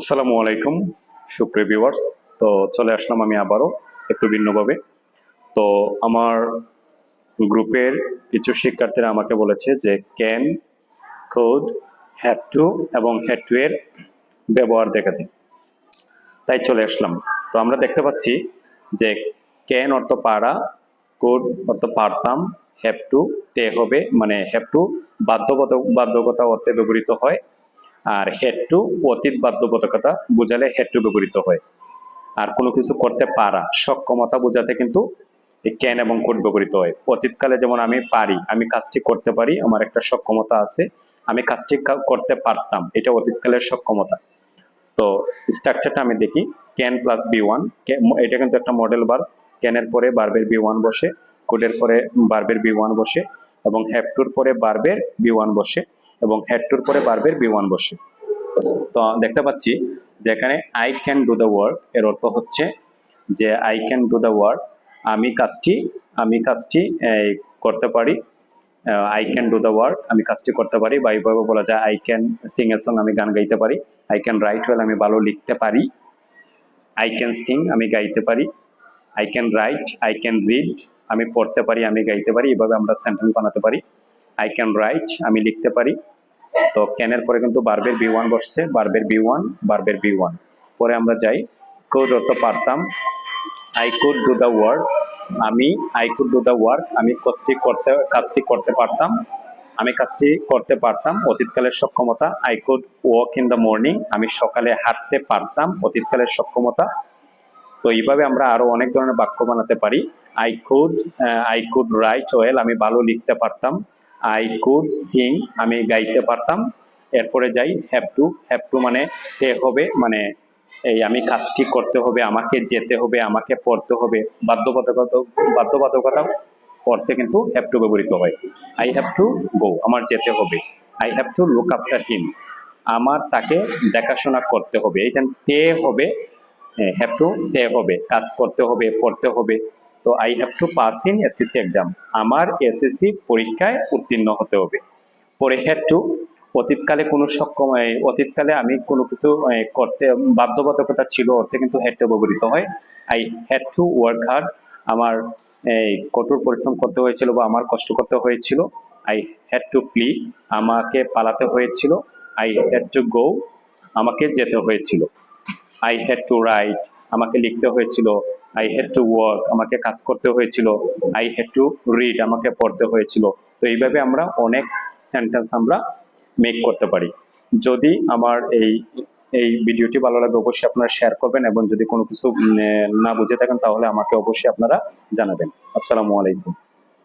আসসালামু আলাইকুম, সুপ্রিয় ভিউয়ার্স তো চলে আসলাম আমি আবারও একটু ভিন্নভাবে। তো আমার গ্রুপের কিছু শিক্ষার্থীরা আমাকে বলেছে যে ক্যান কোড হ্যাড টু এবং হ্যাড টু এর ব্যবহার দেখাতে তাই চলে আসলাম। তো আমরা দেখতে পাচ্ছি যে ক্যান অর্থ পারা কোড অর্থ পারতাম হ্যাভ টু তে হবে মানে হ্যাভ টু বাধ্যবাধ বাধ্যকতা অর্থে ব্যবহৃত হয়। আর হেড টু অতীত বাধ্যবাধকতা বোঝালে হেড টু ব্যবহৃত হয়। আর কোনো কিছু করতে পারা, সক্ষমতা বোঝাতে কিন্তু ক্যান এবং কোড ব্যবহৃত হয়। অতীতকালে যেমন আমি পারি, আমি কাজটি করতে পারি, আমার একটা সক্ষমতা আছে, আমি কাজটি করতে পারতাম, এটা অতীতকালের সক্ষমতা। তো স্ট্রাকচারটা আমি দেখি ক্যান প্লাস বি ওয়ান এটা কিন্তু একটা মডেল বার ক্যানের পরে বার্বের বি ওয়ান বসে কোডের পরে বার্বের বি ওয়ান বসে এবং হ্যাভ টুর পরে বার্বের বি ওয়ান বসে এবং হেড টুর পরে বার্বের বি ওয়ান বসে। তো দেখতে পাচ্ছি যে এখানে I can do the work এর অর্থ হচ্ছে যে I can do the work আমি কাজটি আমি কাজটি করতে পারি। I can do the work আমি কাজটি করতে পারি বা এইভাবে বলা যায় I can sing a song আমি গান গাইতে পারি। আই ক্যান রাইট ওয়েল আমি ভালো লিখতে পারি। আই ক্যান সিং আমি গাইতে পারি। I can write I can read আমি পড়তে পারি, আমি গাইতে পারি, এভাবে আমরা সেন্টেন্স বানাতে পারি। আই ক্যান রাইট আমি লিখতে পারি। তো ক্যানের পরে কিন্তু বার্বের বি ওয়ান বসছে বার্বের বি ওয়ান বার্বের বি ওয়ান পরে আমরা যাই। কোড অর্থ পারতাম। I could do the work আমি I could do the work আমি কাজটি করতে কাজটি করতে পারতাম। আমি কাজটি করতে পারতাম, অতীতকালের সক্ষমতা। I could walk in the morning আমি সকালে হাঁটতে পারতাম, অতীতকালের সক্ষমতা। তো এইভাবে আমরা আরও অনেক ধরনের বাক্য বানাতে পারি। I could I could write well আমি ভালো লিখতে পারতাম। আই কুড সিং আমি গাইতে পারতাম। এরপরে যাই হ্যাভ টু হ্যাভ টু মানে তে হবে মানে এই আমি কাজটি করতে হবে, আমাকে যেতে হবে, আমাকে পড়তে হবে। বাধ্যবাধকতা বাধ্যবাধকতা পড়তে কিন্তু হ্যাভ টু ব্যবহৃত হয়। আই হ্যাভ টু গো আমার যেতে হবে। I have to look after him আমার তাকে দেখাশোনা করতে হবে। এইখানে তে হবে হ্যাভ টু তে হবে, কাজ করতে হবে, পড়তে হবে। তো I have to pass in SSC exam আমার এসএসসি পরীক্ষায় উত্তীর্ণ হতে হবে। পরে হ্যাড টু অতীতকালে কোনো সক্ষম অতীতকালে আমি কোনো কিছু করতে, বাধ্যবাধকতা ছিল, অর্থে কিন্তু হ্যাড টু ব্যবহৃত হয়। I had to work hard আমার এই কঠোর পরিশ্রম করতে হয়েছিল বা আমার কষ্ট করতে হয়েছিল। আই হ্যাড টু ফ্লি আমাকে পালাতে হয়েছিল। আই হ্যাড টু গো আমাকে যেতে হয়েছিল। আই হ্যাড টু রাইট আমাকে লিখতে হয়েছিল। আই হ্যাড টু ওয়ার্ক আমাকে কাজ করতে হয়েছিল। আই হ্যাড টু রিড আমাকে পড়তে হয়েছিল। তো এইভাবে আমরা অনেক সেন্টেন্স আমরা মেক করতে পারি। যদি আমার এই এই ভিডিওটি ভালো লাগে, অবশ্যই আপনারা শেয়ার করবেন এবং যদি কোনো কিছু না বুঝে থাকেন, তাহলে আমাকে অবশ্যই আপনারা জানাবেন। আসসালামু আলাইকুম।